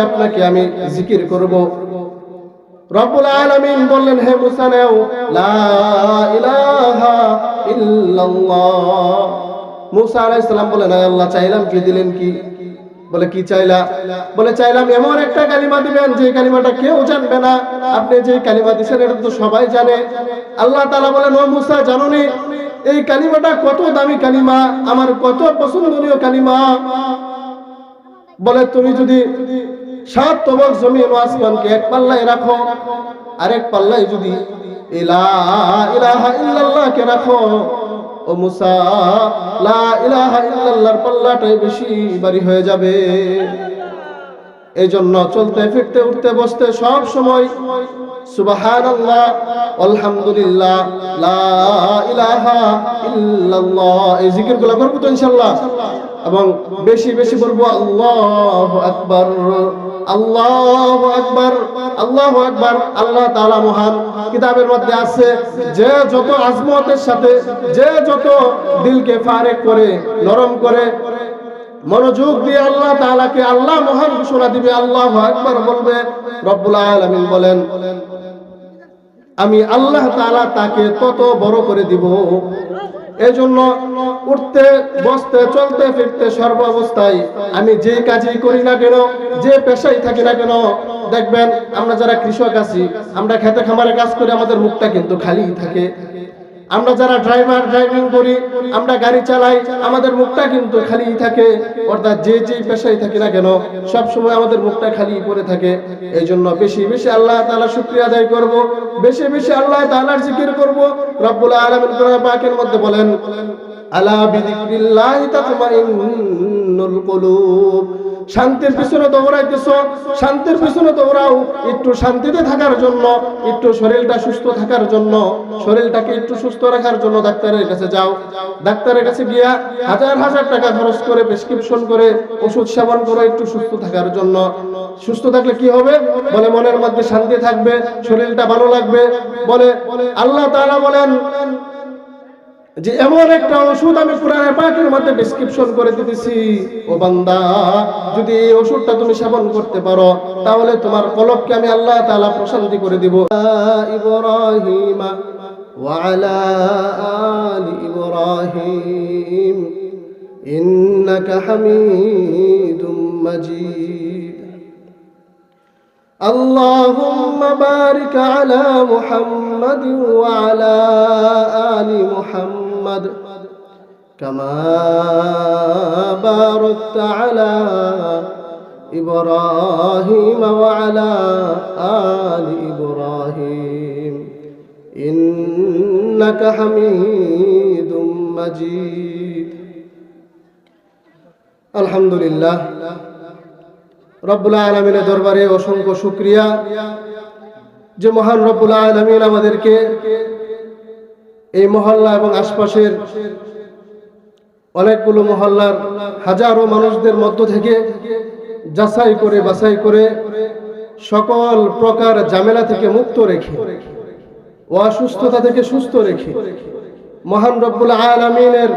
আপনাকে আমি জিকির করব। রব্বুল আলামিন বললেন, হে মুসা, নাও মুসা বলেন আয় আল্লাহ, চাইলাম কি, দিলেন কি? বলে কি চাইলা? বলে, চাইলাম এমন একটা কালিমা দিবেন যে কালিমাটা কেউ জানবে না। আপনি যে কালিমা দিছেন, এটা তো সবাই জানে। আল্লাহ তাআলা বলেন, ও মুসা এই কালিমাটা কত দামি কালিমা? আমার কত পছন্দনীয় কালিমা। বলে, তুমি যদি সাত তবক জমি আসমানকে এক পাল্লায় রাখো, আরেক পাল্লায় যদি ইলা ইলাহা ইল্লাল্লাহকে রাখো ও মুসা, লা ইলাহা ইল্লাল্লাহর পাল্লাটাই বেশি বাড়ি হয়ে যাবে। এই জন্য চলতে, ফিরতে, উঠতে, বসতে সব সময় সুবহানাল্লাহ, আলহামদুলিল্লাহ, লা ইলাহা ইল্লাল্লাহ, এই জিকিরগুলো করব তো ইনশাআল্লাহ। এবং বেশি বেশি বলব আল্লাহু আকবার। আল্লাহু আকবার আল্লাহু আকবার, আল্লাহ তাআলা মহান কিতাবের মধ্যে আছে, যে যত আজমতের সাথে, যে যত দিলকে ফারেক করে, নরম করে, মনোযোগ দিয়ে আল্লাহ তাআলাকে আল্লাহ মহান ঘোষণা দিবে, আল্লাহ আকবার বলবে, রব্বুল আলামিন বলেন, আমি আল্লাহ তাআলা তাকে তত বড় করে দিব। এজন্য উঠতে, বসতে, চলতে, ফিরতে সর্ব অবস্থায় আমি যে কাজই করি না কেন, যে পেশাই থাকি না কেন, দেখবেন আমরা যারা কৃষক আছি, আমরা খেতে খামারে কাজ করি আমাদের মুখটা কিন্তু খালি থাকে। আমরা যারা ড্রাইভার, ড্রাইভিং করি, আমরা গাড়ি চালাই, আমাদের মুখটা কিন্তু খালি থাকে, অর্থাৎ যে যে পেশায় থাকি না কেন, সব সময় আমাদের মুখটা খালি পড়ে থাকে। এই জন্য বেশি বেশি আল্লাহ তাআলা শুকরিয়া আদায় করব, বেশি বেশি আল্লাহ তাআলার জিকির করব। রব্বুল আলামিন পাকের মধ্যে বলেন, আলা বিযিকরিল্লাহি শান্তির পিছনে দৌড়াইতেছো, শান্তির পিছনে দৌড়াও, একটু শান্তিতে থাকার জন্য, একটু শরীরটা সুস্থ থাকার জন্য, শরীরটাকে একটু সুস্থ রাখার জন্য ডাক্তারের কাছে যাও। ডাক্তারের কাছে গিয়া হাজার হাজার টাকা খরচ করে প্রেসক্রিপশন করে, ওষুধ সেবন করো, একটু সুস্থ থাকার জন্য। সুস্থ থাকলে কি হবে? বলে মনের মধ্যে শান্তি থাকবে, শরীরটা ভালো লাগবে। বলে আল্লাহ তারা বলেন যে এমন একটা ওষুধ আমি কোরআনের পাকের মধ্যে ডেসক্রিপশন করে দিতেছি ও বান্দা যদি এই ওষুধটা তুমি সেবন করতে পারো তাহলে তোমার কলবকে আমি আল্লাহ তাআলা প্রশান্তি করে দিব ইব্রাহিম وعلى آل إبراهيم إنك حميد مجيد اللهم بارك على محمد وعلى آل محمد كما باركت على إبراهيم وعلى آل إبراهيم إنك حميد مجيد الحمد لله রব্বুল আলমিনের দরবারে অসংখ্য শুক্রিয়া যে মহান রব্বুল আলমিন আমাদেরকে এই মহল্লা এবং আশপাশের অনেকগুলো মহল্লার হাজারো মানুষদের মধ্য থেকে যাচাই করে বাছাই করে সকল প্রকার ঝামেলা থেকে মুক্ত রেখে ও অসুস্থতা থেকে সুস্থ রেখে মহান রব্বুল আলমিনের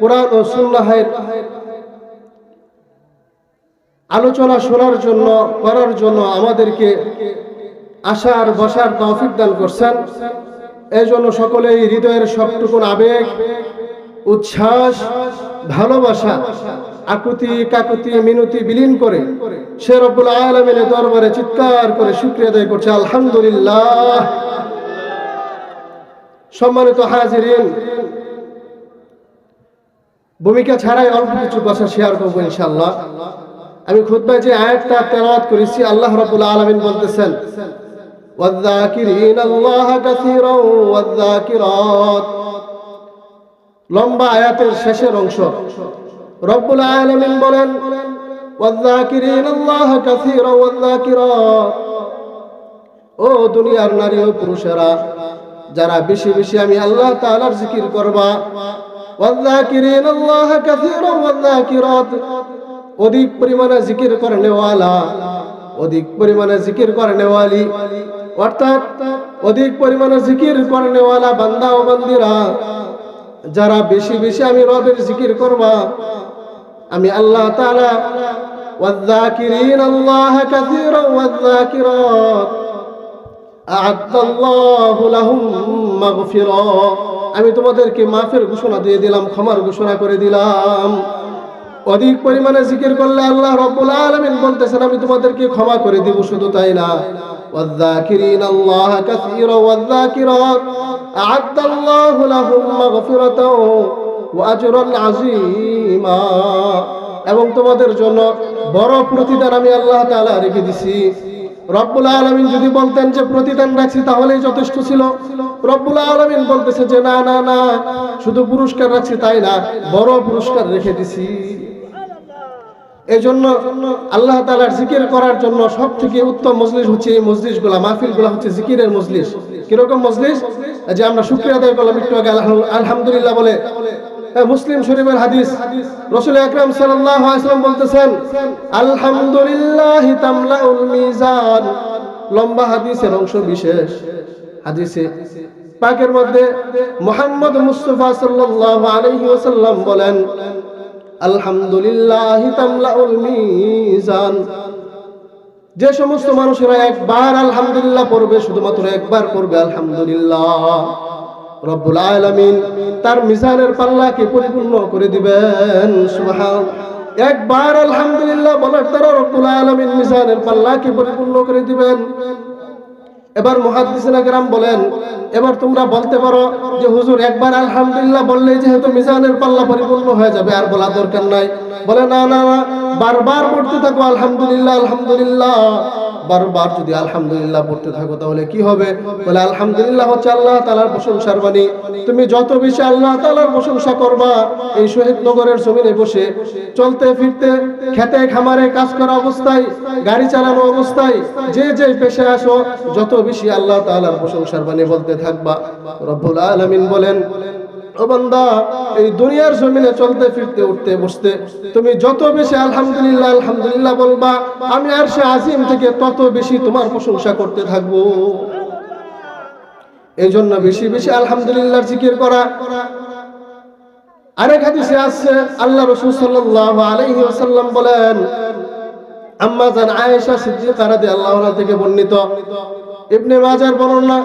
কোরআন ও সুন্নাহের আলোচনা শোনার জন্য, করার জন্য আমাদেরকে আসার, বসার তৌফিক দান করছেন। এই জন্য সকলেই হৃদয়ের সবটুকুন আবেগ, উচ্ছ্বাস, ভালোবাসা, আকুতি, কাকুতি, মিনতি বিলীন করে সে রব্বুল আলমিনের দরবারে চিৎকার করে শুক্রিয়া আদায় করছে। আলহামদুলিল্লাহ। সম্মানিত হাজিরিন, ভূমিকা ছাড়াই অল্প কিছু কথা শেয়ার করব ইনশাল্লাহ আমি খুতবায় যে আয়াতটা তেলাওয়াত করেছি, আল্লাহ রাব্বুল আলামিন বলতেছেন ওয়াযাকিরিন আল্লাহ কাসীরান ওয়াযাকিরাত লম্বা আয়াতের শেষের অংশ। রব্বুল আলামিন বলেন ওয়াযাকিরিন আল্লাহ কাসীরান ওয়াযাকিরাত ও দুনিয়ার নারী ও পুরুষেরা, যারা বেশি বেশি আমি আল্লাহ তাআলার জিকির করবা ওয়াযাকিরিন আল্লাহ কাসীরান ওয়াযাকিরাত অধিক পরিমাণে জিকির করেনেওয়ালা, অধিক পরিমাণে জিকির করেনেওয়ালি অর্থাৎ অধিক পরিমাণে জিকির করেনেওয়ালা বান্দা ও বান্দিরা যারা বেশি বেশি আমি রবের জিকির করবা আমি আল্লাহ তাআলা والذاكرين الله كثيرا والذاكرات أعد الله لهم مغفرة আমি তোমাদেরকে মাফের ঘোষণা দিয়ে দিলাম ক্ষমার ঘোষণা করে দিলাম অধিক পরিমাণে জিকির করলে আল্লাহ রব্বুল আলামিন বলতেছেন আমি তোমাদেরকে ক্ষমা করে দিব শুধু তাই না والذاكرين الله كثيرا والذاكرات أعد الله لهم مغفرة وأجرا عظيما এবং তোমাদের জন্য বড় প্রতিদান আমি আল্লাহ তাআলা রেখে দিছি রব্বুল আলামিন যদি বলতেন যে প্রতিদান রাখছি তাহলেই যথেষ্ট ছিল রব্বুল আলামিন বলতেছে যে না না না শুধু পুরস্কার রাখছি তাই না বড় পুরস্কার রেখে দিছি এই জন্য আল্লাহ তালার জিকির করার জন্য সব থেকে উত্তম মজলিস হচ্ছে এই মজলিসগুলা মাহফিলগুলা হচ্ছে জিকিরের মজলিস। কীরকম মজলিস? যে আমরা শুক্রিয়া আদায় করলাম একটু আগে আলহামদুলিল্লাহ বলে। মুসলিম শরীফের হাদিস, রসুল আকরাম আলাইহি বলতেছেন, আলহামদুলিল্লাহ মিজান। লম্বা হাদিসের অংশ বিশেষ। হাদিসে পাকের মধ্যে মোহাম্মদ মুস্তাফা আলাইহি ওয়াসাল্লাম বলেন আলহামদুলিল্লাহ যে সমস্ত মানুষেরা একবার আলহামদুলিল্লাহ পড়বে, শুধুমাত্র একবার পড়বে আলহামদুলিল্লাহ। রব্বুল আলামিন তার মিজানের পাল্লাকে পরিপূর্ণ করে দিবেন, সুবহান। একবার আলহামদুলিল্লাহ বলার দ্বারা রব্বুল আলামিন মিজানের পাল্লাকে পরিপূর্ণ করে দিবেন। এবার মুহাদ্দিসিনা কেরাম বলেন, এবার তোমরা বলতে পারো যে হুজুর, একবার আলহামদুলিল্লাহ বললেই যেহেতু মিজানের পাল্লা পরিপূর্ণ হয়ে যাবে, আর বলা দরকার নাই। বলে, না না বারবার পড়তে থাকো, আলহামদুলিল্লাহ আলহামদুলিল্লাহ। বারবার যদি আলহামদুলিল্লাহ পড়তে থাকো, তাহলে কি হবে? বলে, আলহামদুলিল্লাহ হচ্ছে আল্লাহ তালার প্রশংসার বাণী। তুমি যত বেশি আল্লাহ তালার প্রশংসা করবা, এই শহীদ নগরের জমিনে বসে চলতে ফিরতে, খেতে খামারে কাজ করা অবস্থায়, গাড়ি চালানো অবস্থায়, যে যে পেশে আসো, যত বেশি আল্লাহ তাআলার প্রশংসার বাণী বলতে থাকবা। রব্বুল আলামিন বলেন এই দুনিয়ার জমিনে চলতে, ফিরতে, উঠতে, বসতে, তুমি যত বেশি আলহামদুলিল্লাহ আলহামদুলিল্লাহ বলবা, আমি আর সে আজিম থেকে তত বেশি তোমার প্রশংসা করতে থাকব। এই জন্য বেশি বেশি আলহামদুলিল্লাহ জিকির করা। আরেক হাদিসে আল্লাহ রাসূল সাল্লাল্লাহু আলাইহি ওয়াসাল্লাম বলেন, আম্মা জান আয়েশা থেকে বর্ণিত ইবনে মাজার বর্ণনা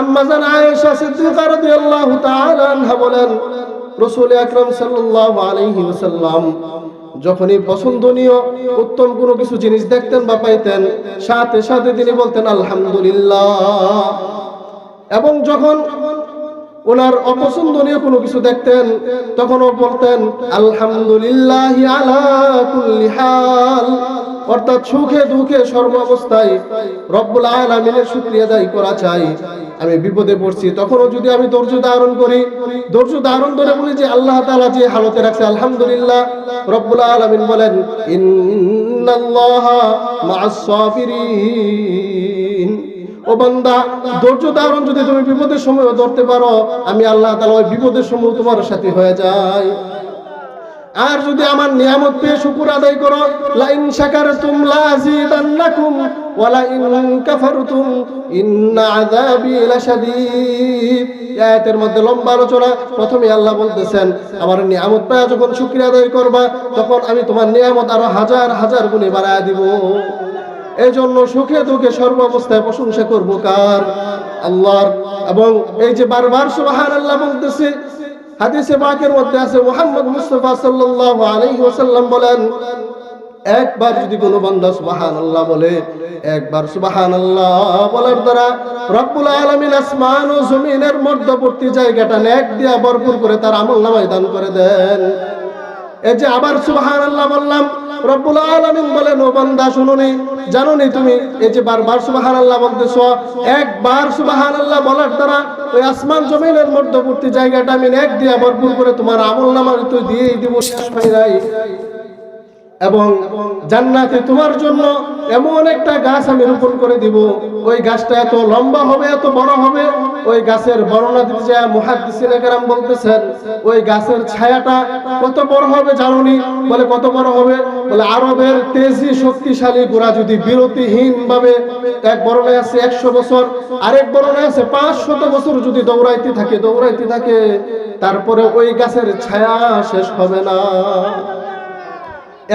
আম্মা জান আয়েশা সিদ্দিকা রাদিয়াল্লাহু তাআলা আনহা বলেন, রাসূল আকরাম সাল্লাল্লাহু আলাইহি ওয়াসাল্লাম যখনই পছন্দনীয় উত্তম কোনো কিছু জিনিস দেখতেন বা পাইতেন, সাথে সাথে তিনি বলতেন, আলহামদুলিল্লাহ। এবং যখন ওনার অপছন্দনীয় কোনো কিছু দেখতেন, তখনও বলতেন, আলহামদুলিল্লাহ আলা অর্থাৎ সুখে দুঃখে সর্ব অবস্থায় রব্বুল আলামিনের শুকরিয়া আদায় করা চাই। আমি বিপদে পড়ছি, তখনও যদি আমি ধৈর্য ধারণ করি, ধৈর্য ধারণ ধরে বলি যে আল্লাহ তাআলা যে হালতে রাখছে, আলহামদুলিল্লাহ রব্বুল আলামিন বলেন, ইন্নাল্লাহা মাআস সাবিরিন তুমি বিপদের ধরতে পারো, আমি আল্লাহ ওই বিপদের সময় তোমার সাথে হয়ে যায় আর যদি আমার নিয়ামত পেয়ে শুকুর আদায় করো, লাইন মধ্যে লম্বা প্রথমে আল্লাহ বলতেছেন, আমার নিয়ামত পেয়ে যখন শুকরিয়া আদায় করবা, তখন আমি তোমার নিয়ামত আরও হাজার হাজার গুণে বাড়ায় দিব। এই জন্য সুখে দুঃখে সর্ব অবস্থায় প্রশংসা করব কার? আল্লাহর। এবং এই যে বারবার সুবহান আল্লাহ বলতেছে, হাদিসে পাকের মধ্যে আছে, মুহাম্মদ মুস্তাফা সাল্লাল্লাহু আলাইহি ওয়াসাল্লাম বলেন, একবার যদি কোনো বান্দা সুবহানাল্লাহ বলে, একবার সুবহানাল্লাহ বলার দ্বারা রব্বুল আলামিন আসমান ও জমিনের মধ্যবর্তী জায়গাটা নেক দিয়া ভরপুর করে তার আমলনামায় দান করে দেন। এই যে আবার সুবাহান আল্লাহ বললাম, রব্বুল আলামিন বলেন, ও বান্দা জানো নি তুমি, এই যে বারবার সুবহানাল্লাহ বলতেছো, একবার সুবহানাল্লাহ বলার দ্বারা ওই আসমান জমিনের মধ্যবর্তী জায়গাটা আমি এক দিয়া ভরপুর করে তোমার আমলনামা তুই দিয়েই দিব, শেষ নাই এবং জান্নাতে তোমার জন্য এমন একটা গাছ আমি রোপণ করে দিব। ওই গাছটা এত লম্বা হবে, এত বড় হবে। ওই গাছের বর্ণনা দিতে যায় মুহাদ্দিসিনে কেরাম বলতেছেন, ওই গাছের ছায়াটা কত বড় হবে জানুনি? বলে, কত বড় হবে? বলে, আরবের তেজি শক্তিশালী গোড়া যদি বিরতিহীন ভাবে এক বর্ণায় আছে একশো বছর, আরেক বর্ণায় আছে পাঁচ শত বছর যদি দৌড়াইতে থাকে দৌড়াইতে থাকে, তারপরে ওই গাছের ছায়া শেষ হবে না।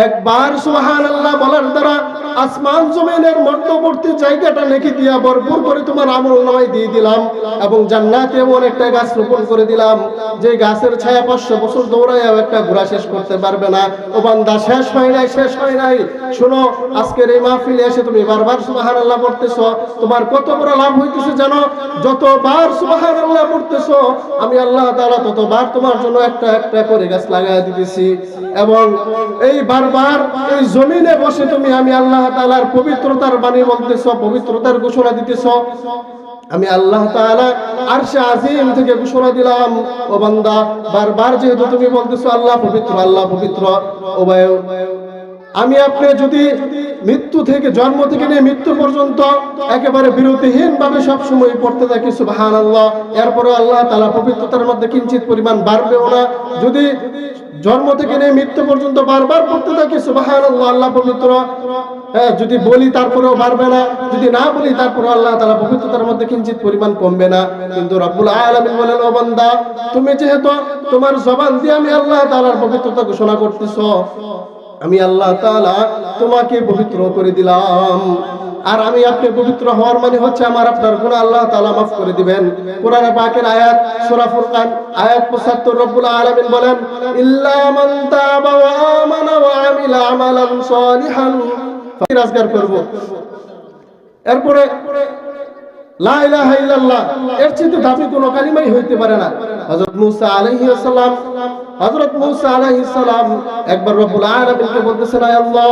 একবার সুহান আল্লাহ বলার দ্বারা আসমান জমিনের মধ্যবর্তী জায়গাটা লিখে দিয়া ভরপুর করে তোমার আমল নামায় দিয়ে দিলাম এবং জান্নাতে এমন একটা গাছ রোপণ করে দিলাম। যে গাছের ছায়া পাঁচশো বছর দৌড়াইয়াও একটা ঘোরা শেষ করতে পারবে না। ও বান্দা, শেষ হয় নাই, শেষ হয় নাই। শোনো, আজকের এই মাহফিলে এসে তুমি বারবার সুবাহান আল্লাহ পড়তেছ। তোমার কত বড় লাভ হইতেছে জানো? যতবার সুবাহান আল্লাহ পড়তেছ, আমি আল্লাহ তাআলা ততবার তোমার জন্য একটা একটা করে গাছ লাগাই দিতেছি। এবং এই বারবার এই জমিনে বসে তুমি আমি আল্লাহ তাআলার পবিত্রতার বাণী বলতেছ, পবিত্রতার ঘোষণা দিতেছ। আমি আল্লাহ তাআলা আরশে আজিম থেকে ঘোষণা দিলাম, ও বান্দা, বারবার যেহেতু তুমি বলতেছো আল্লাহ পবিত্র আল্লাহ পবিত্র, ও ভাই আমি আপনি যদি মৃত্যু থেকে, জন্ম থেকে নিয়ে মৃত্যু পর্যন্ত একেবারে বিরতিহীন ভাবে সবসময় পড়তে থাকি সুবাহান আল্লাহ এরপরে আল্লাহ তালা পবিত্রতার মধ্যে কিঞ্চিত পরিমাণ বাড়বেও না। যদি জন্ম থেকে নিয়ে মৃত্যু পর্যন্ত বারবার পড়তে থাকি সুবাহান আল্লাহ পবিত্র। হ্যাঁ যদি বলি তারপরেও বাড়বে না, যদি না বলি তারপরে আল্লাহ তালা পবিত্রতার মধ্যে কিঞ্চিত পরিমাণ কমবে না। কিন্তু রব্বুল আলামিন বলেন, ও বান্দা, তুমি যেহেতু তোমার জবান দিয়ে আমি আল্লাহ তাআলার পবিত্রতা ঘোষণা করতেছো, আমি আল্লাহ তাআলা তোমাকে পবিত্র করে দিলাম। আর আমি আপনি পবিত্র হওয়ার মানে হচ্ছে আমার আপনার গুনাহ আল্লাহ তাআলা মাফ করে দিবেন। কোরআন পাকের আয়াত, সূরা ফুরকান, আয়াত 75 রব্বুল আলামিন বলেন, ইল্লা তাবা ওয়া আমানা ওয়া আমিলা আমালান করব। এরপরে, লা ইলাহা ইল্লাল্লাহ। এর চেয়ে দামি কোনো কালিমাই হইতে পারে না। হযরত মূসা আলাইহিস সালাম, হযরত মূসা আলাইহিস সালাম একবার রব্বুল আলামিনকে বলতেছেন, আয় আল্লাহ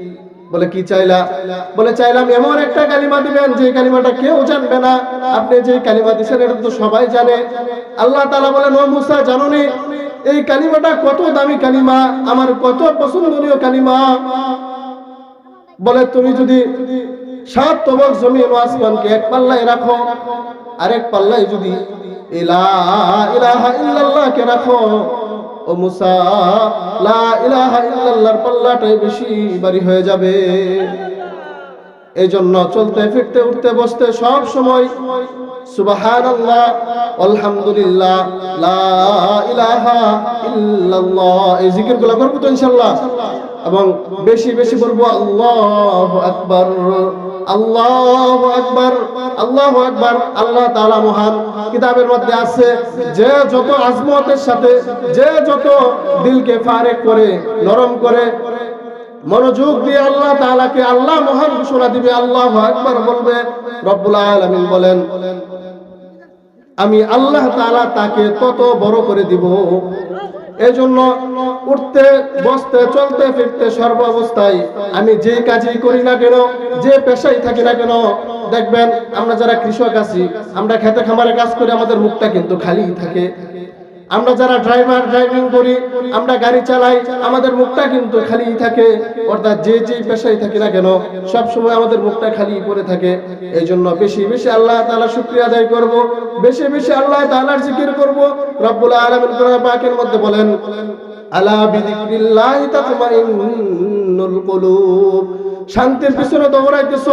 বলে কি চাইলা? বলে, চাইলাম এমন একটা কালিমা দিবেন যে কালিমাটা কেউ জানবে না। আপনি যে কালিমা দিছেন, এটা তো সবাই জানে। আল্লাহ তাআলা বলেন, ও মুসা জানো এই কালিমাটা কত দামি কালিমা, আমার কত পছন্দনীয় কালিমা। বলে, তুমি যদি সাত তবক জমিন ও আসমানকে এক পাল্লায় রাখো, আরেক পাল্লায় যদি ইলা ইলাহা ইল্লাল্লাহকে রাখো ও মুসা, লা ইলাহা ইল্লাল্লাহর পাল্লাটাই বেশি বাড়ি হয়ে যাবে। এই জন্য চলতে, ফিরতে, উঠতে, বসতে সব সময় সুবহানাল্লাহ, আলহামদুলিল্লাহ, লা ইলাহা ইল্লাল্লাহ, এই জিকিরগুলো করব তো ইনশাআল্লাহ। এবং বেশি বেশি বলব আল্লাহু আকবার। মনোযোগ দিয়ে আল্লাহ তাআলাকে আল্লাহ মহান ঘোষণা দিবে, আল্লাহ আকবার বলবে, রব্বুল আলামিন বলেন, আমি আল্লাহ তাআলা তাকে তত বড় করে দিব। এজন্য উঠতে, বসতে, চলতে, ফিরতে সর্ব অবস্থায় আমি যে কাজই করি না কেন, যে পেশাই থাকি না কেন, দেখবেন আমরা যারা কৃষক আছি, আমরা খেতে খামারে কাজ করি, আমাদের মুখটা কিন্তু খালি থাকে। আমরা যারা ড্রাইভার ড্রাইভিং করি, আমরা গাড়ি চালাই, আমাদের মুখটা কিন্তু খালি থাকে, অর্থাৎ যে যে পেশায় থাকি না কেন, সব সময় আমাদের মুখটা খালি পড়ে থাকে। এই জন্য বেশি বেশি আল্লাহ তাআলা শুকরিয়া আদায় করব, বেশি বেশি আল্লাহ তাআলার জিকির করব। রব্বুল আলামিন পাকের মধ্যে বলেন, আলা বিযিকরিল্লাহি শান্তির পিছনে দৌড়াইতেছ,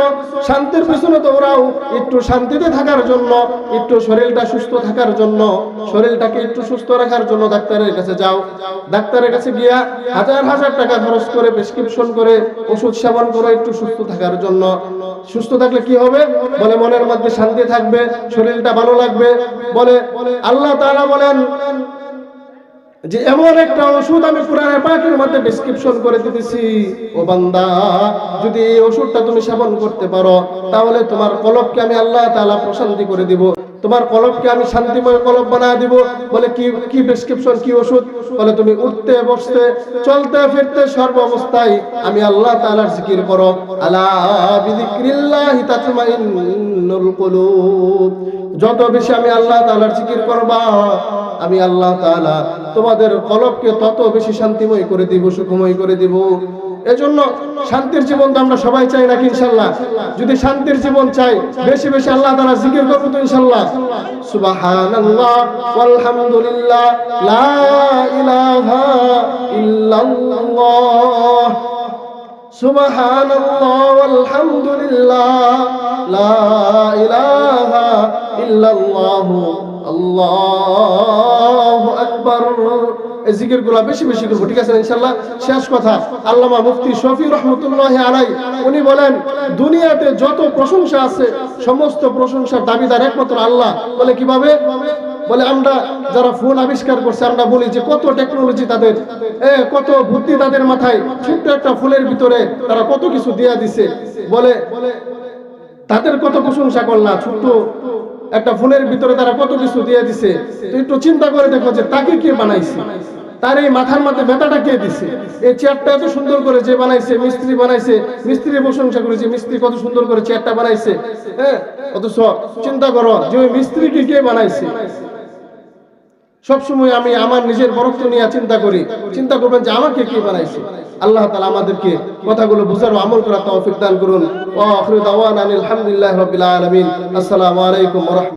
শান্তির পিছনে দৌড়াও, একটু শান্তিতে থাকার জন্য, একটু শরীরটা সুস্থ থাকার জন্য, শরীরটাকে একটু সুস্থ রাখার জন্য ডাক্তারের কাছে যাও। ডাক্তারের কাছে গিয়া হাজার হাজার টাকা খরচ করে প্রেসক্রিপশন করে ওষুধ সেবন করো, একটু সুস্থ থাকার জন্য। সুস্থ থাকলে কি হবে? বলে, মনের মধ্যে শান্তি থাকবে, শরীরটা ভালো লাগবে। বলে, আল্লাহ তাআলা বলেন যে এমন একটা ওষুধ আমি কোরআনের পাকের মধ্যে ডেসক্রিপশন করে দিতেছি, ও বান্দা, যদি এই ওষুধটা তুমি সেবন করতে পারো, তাহলে তোমার কলবকে আমি আল্লাহ তাআলা প্রশান্তি করে দিব। তোমার কলবকে আমি শান্তিময় কলব বানায় দিব। বলে কি কি প্রেসক্রিপশন কি ওষুধ? বলে তুমি উঠতে, বসতে, চলতে, ফিরতে সর্ব অবস্থায় আমি আল্লাহ তাআলার জিকির করো। আলা বিযিকরিল্লাহি তাতমাইন্নুল কুলুব। যত বেশি আমি আল্লাহ তাআলার জিকির করবা, আমি আল্লাহ তাআলা তোমাদের কলবকে তত বেশি শান্তিময় করে দিব, সুখময় করে দিব। এজন্য শান্তির জীবন তো আমরা সবাই চাই নাকি ইনশাল্লাহ? যদি শান্তির জীবন চাই, বেশি বেশি আল্লাহ তাআলা জিকির করব তো ইনশাল্লাহ। সুবহানাল্লাহ, ওয়ালহামদুলিল্লাহ, লা ইলাহা ইল্লাল্লাহ। সুবহানাল্লাহ, ওয়ালহামদুলিল্লাহ, লা ইলাহা ইল্লাল্লাহ, আল্লাহু। বেশি বেশি করব ঠিক আছে ইনশাআল্লাহ। শেষ কথা, আল্লামা মুফতি শফি রহমতুল্লাহ আলাই উনি বলেন, দুনিয়াতে যত প্রশংসা আছে, সমস্ত প্রশংসার দাবিদার একমাত্র আল্লাহ। বলে কীভাবে? বলে আমরা যারা ফোন আবিষ্কার করছে, আমরা বলি যে কত টেকনোলজি তাদের, এ, কত বুদ্ধি তাদের মাথায়, ছোট্ট একটা ফুলের ভিতরে তারা কত কিছু দিয়া দিছে। বলে, তাদের কত প্রশংসা করলা ছোট্ট একটা ফোনের ভিতরে তারা কত কিছু দিয়ে দিছে। একটু চিন্তা করে দেখো যে তাকে কে বানাইছে? তার এই মাথার মধ্যে ব্যথাটা কে দিছে? এই চেয়ারটা এত সুন্দর করে যে বানাইছে, মিস্ত্রি বানাইছে মিস্ত্রি প্রশংসা করেছে, মিস্ত্রি কত সুন্দর করে চেয়ারটা বানাইছে হ্যাঁ? অথচ চিন্তা করো, যে ওই মিস্ত্রিকে কে বানাইছে? সবসময় আমি আমার নিজের বরত্ব নিয়ে চিন্তা করি। চিন্তা করবেন যে আমাকে কে বানাইছে? আল্লাহ তালা আমাদেরকে কথাগুলো বুঝার ও আমল করার তৌফিক দান করুন। ওয়া আখিরু দাওয়ানা আলহামদুলিল্লাহি রাব্বিল আলামিন। আসসালামু আলাইকুম